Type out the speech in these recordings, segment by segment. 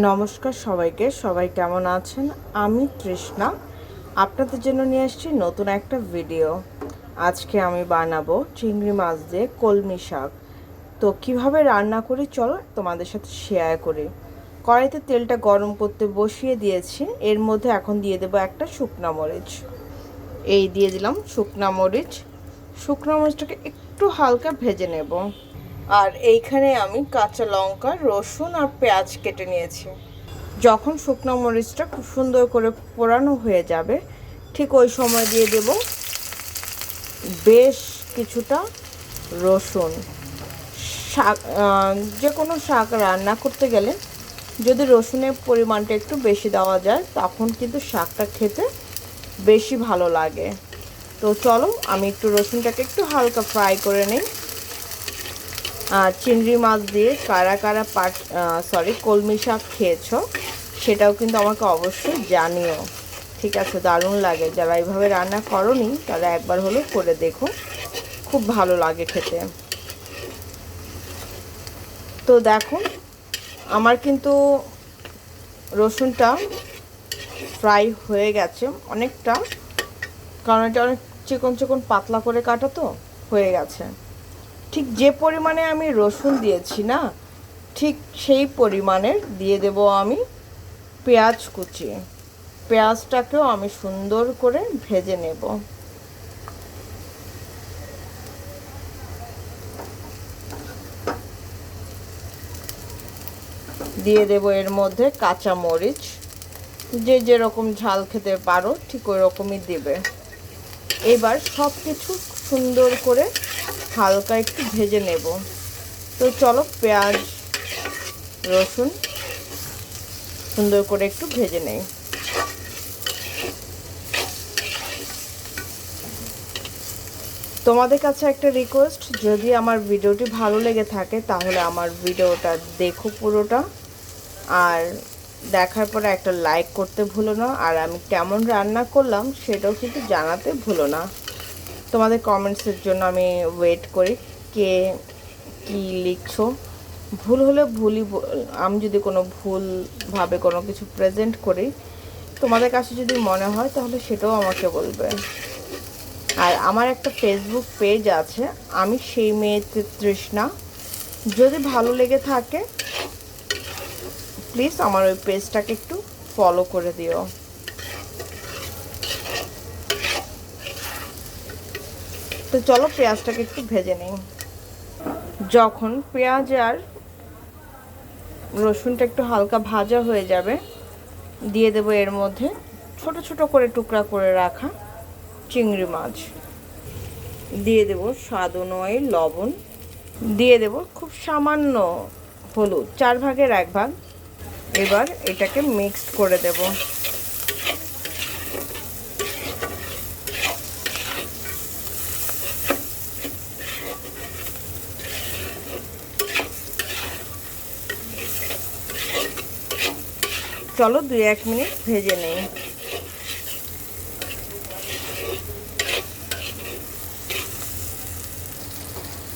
নমস্কার সবাইকে, সবাই কেমন আছেন? আমি তৃষ্ণা। আপনাদের জন্য নিয়ে এসেছি নতুন একটা ভিডিও। আজকে আমি বানাবো চিংড়ি মাছ দিয়ে কলমি শাক। তো কীভাবে রান্না করি, চলো তোমাদের সাথে শেয়ার করি। কড়াইতে তেলটা গরম করতে বসিয়ে দিয়েছি। এর মধ্যে এখন দিয়ে দেবো একটা শুকনো মরিচ। এই দিয়ে দিলাম শুকনা মরিচ। শুকনো মরিচটাকে একটু হালকা ভেজে নেব। আর এইখানে আমি কাঁচা লঙ্কা, রসুন আর পেঁয়াজ কেটে নিয়েছি। যখন শুকনো মরিচটা খুব সুন্দর করে পোড়ানো হয়ে যাবে, ঠিক ওই সময় দিয়ে দেব বেশ কিছুটা রসুন। শাক যে কোনো শাক রান্না করতে গেলে যদি রসুনের পরিমাণটা একটু বেশি দেওয়া যায়, তখন কিন্তু শাকটা খেতে বেশি ভালো লাগে। তো চলো, আমি একটু রসুনটাকে একটু হালকা ফ্রাই করে নিই। চিংড়ি মাছ দিয়ে কারা কারা পাট সরি কলমি শাক খেয়েছো, সেটাও কিন্তু আমাকে অবশ্যই জানিও। ঠিক আছে, দারুণ লাগে। যারা এইভাবে রান্না করনি, তারা একবার হলেও করে দেখো। খুব ভালো লাগে খেতে। তো দেখো, আমার কিন্তু রসুনটা ফ্রাই হয়ে গেছে অনেকটা, কারণ এটা অনেক চিকন চিকন পাতলা করে কাটা তো, হয়ে গেছে। ঠিক যে পরিমাণে আমি রসুন দিয়েছি না, ঠিক সেই পরিমাণের দিয়ে দেব আমি পেঁয়াজ কুচি। পেঁয়াজটাকেও আমি সুন্দর করে ভেজে নেব। দিয়ে দেব এর মধ্যে কাঁচা মরিচ। যে যেরকম ঝাল খেতে পারো, ঠিক ওই রকমই দেবে। এবার সব কিছু সুন্দর করে হালকা একটু ভেজে নেব। তো চলো পেঁয়াজ, রসুন সুন্দর করে একটু ভেজে নেই। তোমাদের কাছে একটা রিকোয়েস্ট যদি আমার ভিডিওটি ভালো লেগে থাকে, তাহলে আমার ভিডিওটা দেখো পুরোটা। আর দেখার পরে একটা লাইক করতে ভুলো না। আর আমি কেমন রান্না করলাম, সেটাও কিন্তু জানাতে ভুলো না। তোমাদের কমেন্টসের জন্য আমি ওয়েট করি কে কি লিখছো। ভুল হলে ভুলই আমি যদি কোনো ভুলভাবে কোনো কিছু প্রেজেন্ট করি, তোমাদের কাছে যদি মনে হয় তাহলে সেটাও আমাকে বলবে। আর আমার একটা ফেসবুক পেজ আছে, আমি সেই মেয়েতে তৃষ্ণা। যদি ভালো লেগে থাকে প্লিজ আমার ওই পেজটাকে একটু ফলো করে দিও। তো চলো পেঁয়াজটাকে একটু ভেজে নিই। যখন পেঁয়াজ আর রসুনটা একটু হালকা ভাজা হয়ে যাবে, দিয়ে দেবো এর মধ্যে ছোট ছোট করে টুকরা করে রাখা চিংড়ি মাছ। দিয়ে দেবো স্বাদ অনুযায়ী লবণ। দিয়ে দেবো খুব সামান্য হলুদ, চার ভাগের এক ভাগ। এবার এটাকে মিক্সড করে দেবো। চলো দুই এক মিনিট ভেজে নেই।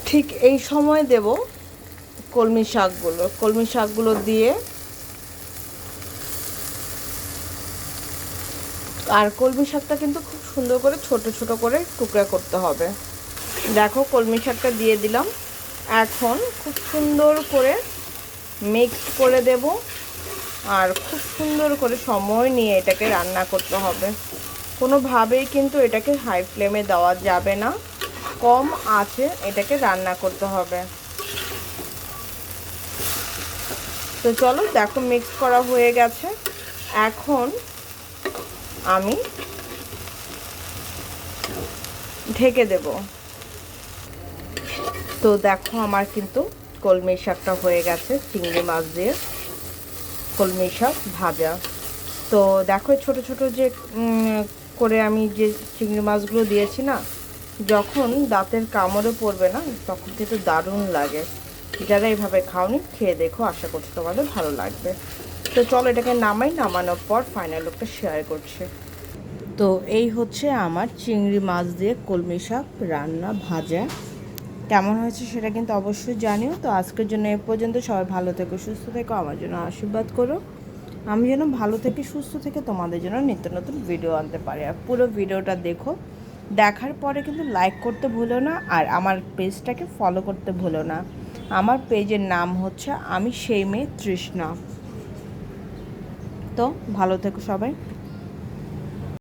ঠিক এই সময় দেব কলমি শাকগুলো। কলমি শাকগুলো দিয়ে আর কলমি শাকটা কিন্তু খুব সুন্দর করে ছোট ছোট করে টুকরা করতে হবে। দেখো কলমি শাকটা দিয়ে দিলাম। এখন খুব সুন্দর করে মিক্স করে দেব। আর খুব সুন্দর করে সময় নিয়ে এটাকে রান্না করতে হবে। কোনোভাবেই কিন্তু এটাকে হাই ফ্লেমে দেওয়া যাবে না। কম আছে এটাকে রান্না করতে হবে। তো চলো দেখো মিক্স করা হয়ে গেছে। এখন আমি ঢেকে দেব। তো দেখো আমার কিন্তু কলমি শাকটা হয়ে গেছে, চিংড়ি মাছ দিয়ে। কলমি শাক ভাজা। তো দেখো ছোট ছোট যে করে আমি যে চিংড়ি মাছগুলো দিয়েছি না, যখন দাঁতের কামড়ে পড়বে না, তখন কিন্তু দারুণ লাগে। যারা এইভাবে খাওনি, খেয়ে দেখো, আশা করছি তোমাদের ভালো লাগবে। তো চলো এটাকে নামাই, নামানোর পর ফাইনাল লুকটা শেয়ার করছি। তো এই হচ্ছে আমার চিংড়ি মাছ দিয়ে কলমি শাক রান্না ভাজা। কেমন হয়েছে সেটা কিন্তু অবশ্যই জানিও। তো আজকের জন্য এ পর্যন্ত সবাই ভালো থেকো, সুস্থ থেকো, আমার জন্য আশীর্বাদ করো। আমি যেন ভালো থেকে সুস্থ থেকে তোমাদের জন্য নিত্য নতুন ভিডিও আনতে পারি। আর পুরো ভিডিওটা দেখো। দেখার পরে কিন্তু লাইক করতে ভুলো না, আর আমার পেজটাকে ফলো করতে ভুলো না। আমার পেজের নাম হচ্ছে আমি সেই মেয়ে তৃষ্ণা। তো ভালো থেকো সবাই।